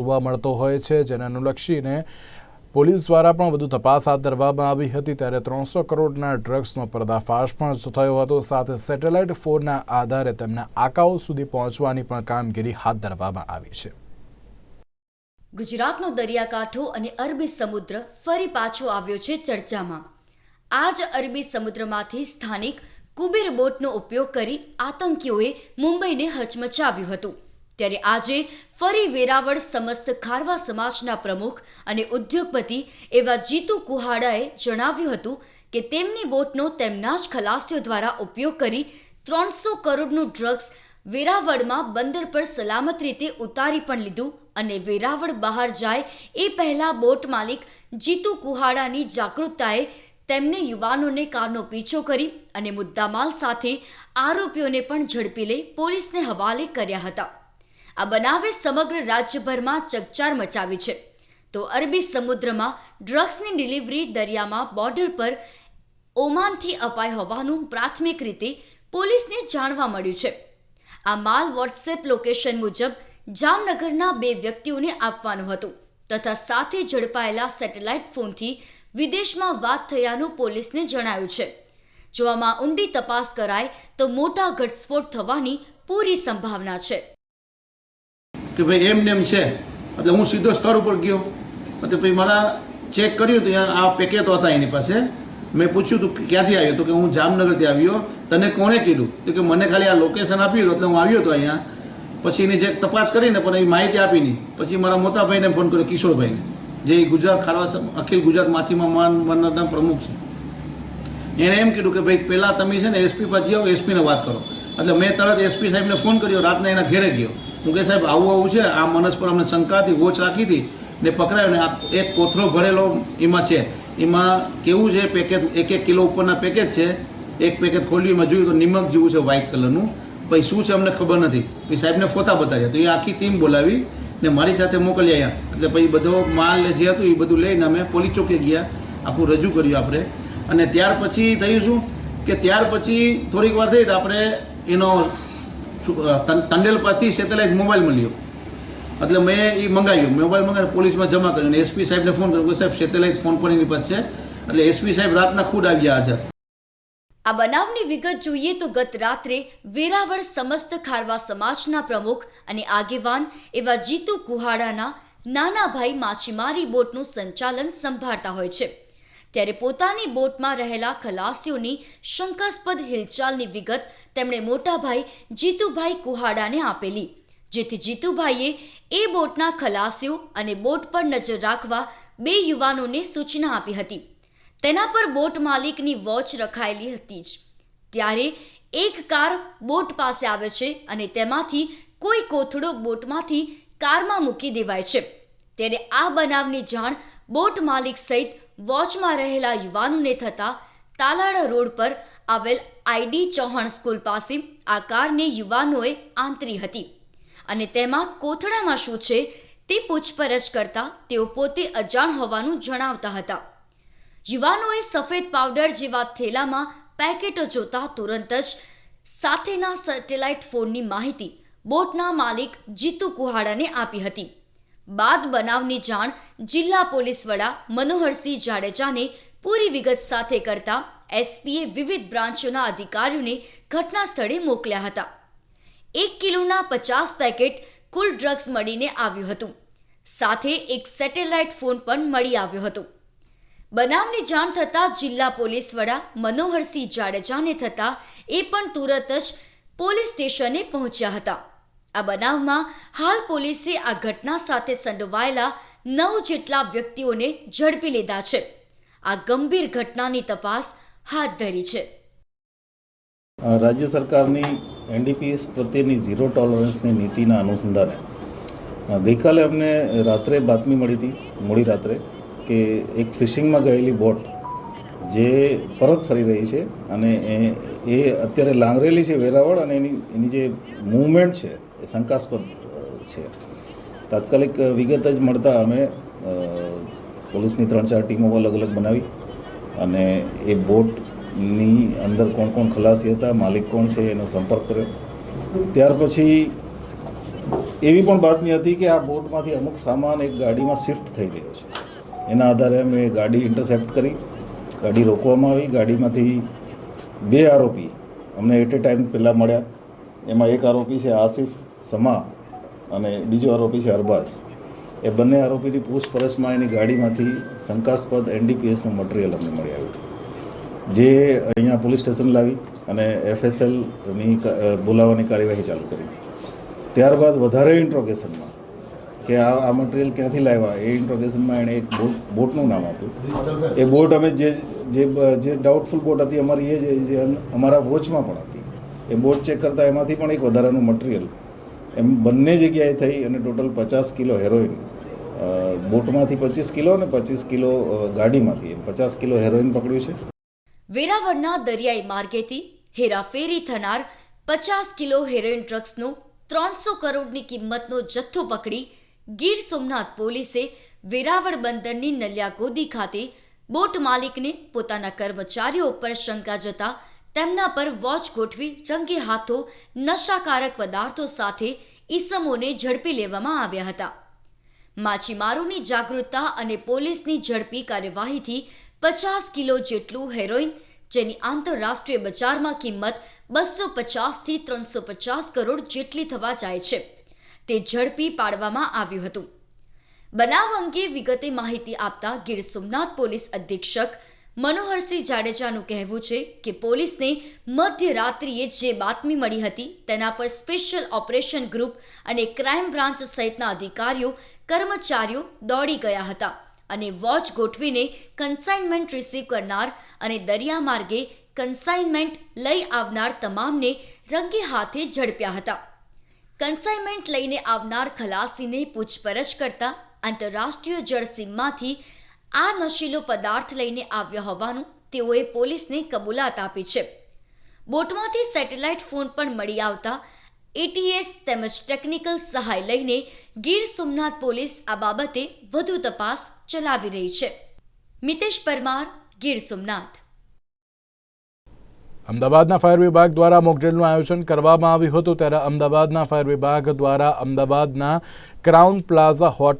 જોવા મળતો હોય છે, જેને અનુલક્ષીને પોલીસ દ્વારા પણ વધુ તપાસ હાથ ધરવામાં આવી હતી. ત્યારે ત્રણસો કરોડના ડ્રગ્સનો પર્દાફાશ પણ થયો હતો. સાથે સેટેલાઇટ ફોનના આધારે તેમના આકાઓ સુધી પહોંચવાની પણ કામગીરી હાથ ધરવામાં આવી છે. ગુજરાતનો દરિયાકાંઠો અને અરબી સમુદ્ર ફરી પાછો આવ્યો છે ચર્ચામાં. આ જ અરબી સમુદ્રમાંથી સ્થાનિક કુબેર બોટનો ઉપયોગ કરી આતંકીઓએ મુંબઈને હચમચાવ્યું હતું. ત્યારે આજે ફરી વેરાવળ સમસ્ત ખારવા સમાજના પ્રમુખ અને ઉદ્યોગપતિ એવા જીતુ કુહાડાએ જણાવ્યું હતું કે તેમની બોટનો તેમના જ ખલાસીઓ દ્વારા ઉપયોગ કરી ત્રણસો કરોડનું ડ્રગ્સ વેરાવળમાં બંદર પર સલામત રીતે ઉતારી પણ લીધું અને વેરાવળ બહાર જાય એ પહેલા બોટ માલિક જીતુ કુહાડાની જાગૃતતાએ તેમને યુવાનોને કારનો પીછો કરી અને મુદ્દામાલ સાથે આરોપીઓને પણ ઝડપી લઈ પોલીસને હવાલે કર્યા હતા. આ બનાવે સમગ્ર રાજ્યભરમાં ચકચાર મચાવી છે. તો અરબી સમુદ્રમાં ડ્રગ્સની ડિલિવરી દરિયામાં બોર્ડર પર ઓમાનથી અપાઈ હોવાનું પ્રાથમિક રીતે પોલીસને જાણવા મળ્યું છે. આ માલ વોટ્સએપ લોકેશન મુજબ જામનગરના બે વ્યક્તિઓને આપવાનું હતું તથા સાથે ઝડપાયેલા સેટેલાઇટ ફોનથી વિદેશમાં વાત થયાનું પોલીસને જણાયું છે. જો આમાં ઊંડી તપાસ કરાય તો મોટા ઘટસ્ફોટ થવાની પૂરી સંભાવના છે. કે ભાઈ એમ ને એમ છે. એટલે હું સીધો સ્થળ ઉપર ગયો. એટલે પછી મારા ચેક કર્યું તો આ પેકેટો હતા એની પાસે. મેં પૂછ્યું તું ક્યાંથી આવ્યો તો કે હું જામનગરથી આવ્યો. તને કોણે કીધું? તો કે મને ખાલી આ લોકેશન આપ્યું હતું એટલે હું આવ્યો હતો અહીંયા. પછી એની જે તપાસ કરીને પણ એ માહિતી આપી નહીં પછી મારા મોટાભાઈને ફોન કર્યો, કિશોરભાઈને. જે ગુજરાત ખારવા અખિલ ગુજરાત માછીમાં માન મંડળના પ્રમુખ છે. એણે એમ કીધું કે ભાઈ પહેલાં તમે છે ને એસપી પાસે જાઓ, એસપીને વાત કરો. એટલે મેં તરત એસપી સાહેબને ફોન કર્યો, રાતના એના ઘેરે ગયો. કે સાહેબ, આવું આવું છે. આ મનસ પર અમને શંકા હતી, વોચ રાખી હતી ને પકડાયો ને આ એક કોથળો ભરેલો એમાં છે. એમાં કેવું છે, પેકેટ એક એક કિલો ઉપરના પેકેટ છે. એક પેકેટ ખોલ્યું, એમાં જોયું તો નિમક જેવું છે વ્હાઇટ કલરનું. પછી શું છે, અમને ખબર નથી. એ સાહેબને ફોટા બતાવ્યા. તો એ આખી ટીમ બોલાવી ને મારી સાથે મોકલી આવ્યા એટલે પછી બધો માલ જે હતું એ બધું લઈને અમે પોલીસ ચોકે ગયા. આખું રજૂ કર્યું આપણે. અને ત્યાર પછી થયું શું? કે ત્યાર પછી થોડીક વાર થઈ તો આપણે એનો તંડેલ પાસથી સેટેલાઇટ મોબાઈલ મળ્યો. એટલે મેં એ મંગાવ્યું. મોબાઈલ મંગાવીને પોલીસમાં જમા કર્યો. અને એસપી સાહેબને ફોન કર્યો. સાહેબ સેટેલાઇટ ફોન પણ એની પાસે છે. એટલે એસપી સાહેબ રાતના ખુદ આવ્યા હાજર. આ બનાવની વિગત જોઈએ તો ગત રાત્રે વેરાવળ સમસ્ત ખારવા સમાજના પ્રમુખ અને આગેવાન એવા જીતુ કુહાડાના નાના ભાઈ માછીમારી બોટનું સંચાલન સંભાળતા હોય છે. ત્યારે પોતાની બોટમાં રહેલા ખલાસીઓની શંકાસ્પદ હિલચાલની વિગત તેમણે મોટાભાઈ જીતુભાઈ કુહાડાને આપેલી, જેથી જીતુભાઈએ એ બોટના ખલાસીઓ અને બોટ પર નજર રાખવા બે યુવાનોને સૂચના આપી હતી. તેના પર બોટ માલિકની વોચ રખાયેલી હતી જ. ત્યારે એક કાર બોટ પાસે આવે છે અને તેમાંથી કોઈ કોથળો બોટમાંથી કારમાં મૂકી દેવાય છે. ત્યારે આ બનાવની જાણ બોટ માલિક સહિત વોચમાં રહેલા યુવાનોને થતાં તાલાળા રોડ પર આવેલ આઈડી ચૌહાણ સ્કૂલ પાસે આ કારને યુવાનોએ આંતરી હતી. અને તેમાં કોથળામાં શું છે તે પૂછપરછ કરતા તેઓ પોતે અજાણ હોવાનું જણાવતા હતા. યુવાનોએ સફેદ પાવડર જેવા થેલામાં પેકેટો જોતા તુરંત જ સાથેના સેટેલાઇટ ફોનની માહિતી બોટના માલિક જીતુ કુહાડાને આપી હતી. બાદ બનાવની જાણ જિલ્લા પોલીસ વડા મનોહરસિંહ જાડેજાને પૂરી વિગત સાથે કરતા એસપીએ વિવિધ બ્રાન્ચોના અધિકારીઓને ઘટના સ્થળે મોકલ્યા હતા. એક કિલોના પચાસ પેકેટ કુલ ડ્રગ્સ મળીને આવ્યું હતું. સાથે એક સેટેલાઇટ ફોન પણ મળી આવ્યો હતો. બનાવની જાણ થતાં જિલ્લા પોલીસ વડા મનોહરસિંહ જાડેજાને થતાં એ પણ તુરત જ પોલીસ સ્ટેશને પહોંચ્યા હતા. આ બનાવમાં હાલ પોલીસે આ ઘટના સાથે સંડોવાયેલા નવ જેટલા વ્યક્તિઓને ઝડપી લીધા છે. આ ગંભીર ઘટનાની તપાસ હાથ ધરી છે. રાજ્ય સરકારની એનડીપીએસ પ્રત્યેની ઝીરો ટોલરન્સની નીતિના અનુસંધાને ગઈકાલે અમને રાત્રે બાતમી મળી હતી, મોડી રાત્રે, કે એક ફિશિંગમાં ગયેલી બોટ જે પરત ફરી રહી છે અને એ અત્યારે લાંગરેલી છે વેરાવળ અને એની એની જે મૂવમેન્ટ છે, એ શંકાસ્પદ છે. તાત્કાલિક વિગત જ મળતા અમે પોલીસની ત્રણ ચાર ટીમો અલગ અલગ બનાવી અને એ બોટની અંદર કોણ કોણ ખલાસી હતા, માલિક કોણ છે એનો સંપર્ક કર્યો. ત્યાર પછી એવી પણ બાતમી હતી કે આ બોટમાંથી અમુક સામાન એક ગાડીમાં શિફ્ટ થઈ રહ્યો છે. એના આધારે અમે ગાડી ઇન્ટરસેપ્ટ કરી ગાડી રોકવામાં આવી. ગાડીમાંથી બે આરોપી અમને એટ એ ટાઈમ પહેલાં મળ્યા. એમાં એક આરોપી છે આસિફ સમા અને બીજો આરોપી છે અરબાઝ એ બંને આરોપીની પૂછપરછમાં એની ગાડીમાંથી શંકાસ્પદ એનડીપીએસનું મટીરિયલ અમને મળી આવ્યું. જે અહીંયા પોલીસ સ્ટેશન લાવી અને એફએસએલની બોલાવવાની કાર્યવાહી ચાલુ કરી. ત્યારબાદ વધારે ઇન્ટ્રોગેશનમાં કે આ આ મટીરિયલ ક્યાંથી લાવ્યા? એ ઇન્ટ્રોગેશનમાં એણે એક બોટ, બોટનું નામ આપ્યું. એ બોટ અમે જે જે જે ડાઉટફુલ બોટ હતી, અમારી એ જે અમારા વોચમાં પણ હતી. એ બોટ ચેક કરતાં એમાંથી પણ એક વધારાનું મટીરિયલ એમ બંને જગ્યાએ થઈ અને ટોટલ પચાસ કિલો હેરોઇન બોટમાંથી પચીસ કિલો અને પચીસ કિલો ગાડીમાંથી. પચાસ કિલો હેરોઇન પકડ્યું છે. વેરાવળના દરિયાઈ માર્ગેથી હેરાફેરી થનાર પચાસ કિલો હેરોઇન ડ્રગ્સનો ત્રણસો કરોડની કિંમતનો જથ્થો પકડી ગીર સોમનાથ પોલીસે વેરાવળ બંદરની નલિયાગોદી ખાતે બોટ માલિકને પોતાના કર્મચારીઓ ઉપર શંકા જતા તેમના પર વોચ ગોઠવી રંગે હાથો નશાકારક પદાર્થો સાથે ઈસમોને ઝડપી લેવામાં આવ્યા હતા. માછીમારોની જાગૃતતા અને પોલીસની ઝડપી કાર્યવાહીથી પચાસ કિલો જેટલું હેરોઇન, જેની આંતરરાષ્ટ્રીય બજારમાં કિંમત બસો પચાસથી ત્રણસો પચાસ કરોડ જેટલી થવા જાય છે. તે ઝડપી પાડવામાં આવ્યું હતું. બનાવ અંગે વિગતે માહિતી આપતા ગીર સોમનાથ પોલીસ અધિક્ષક મનોહરસિંહ જાડેજાનું કહેવું છે કે પોલીસને મધ્યરાત્રિએ જે બાતમી મળી હતી તેના પર સ્પેશિયલ ઓપરેશન ગ્રુપ અને ક્રાઇમ બ્રાન્ચ સહિતના અધિકારીઓ, કર્મચારીઓ દોડી ગયા હતા અને વોચ ગોઠવીને કન્સાઇનમેન્ટ રિસીવ કરનાર અને દરિયા માર્ગે કન્સાઇનમેન્ટ લઈ આવનાર તમામને રંગે હાથે ઝડપ્યા હતા. કન્સાઇનમેન્ટ લઈને આવનાર ખલાસીને પૂછપરછ કરતા આંતરરાષ્ટ્રીય જળસીમમાંથી આ નશીલો પદાર્થ લઈને આવ્યા હોવાનું તેઓએ પોલીસને કબૂલાત આપી છે. બોટમાંથી સેટેલાઇટ ફોન પણ મળી આવતા એટીએસ તેમજ ટેકનિકલ સહાય લઈને ગીર સોમનાથ પોલીસ આ બાબતે વધુ તપાસ ચલાવી રહી છે. મિતેશ પરમાર, ગીર સોમનાથ. અમદાવાદના ફાયર વિભાગ દ્વારા મોકડ્રીલનું આયોજન કરવામાં આવ્યું હતું ત્યારે અમદાવાદના ફાયર વિભાગ દ્વારા અમદાવાદના ક્રાઉન પ્લાઝા હોટલ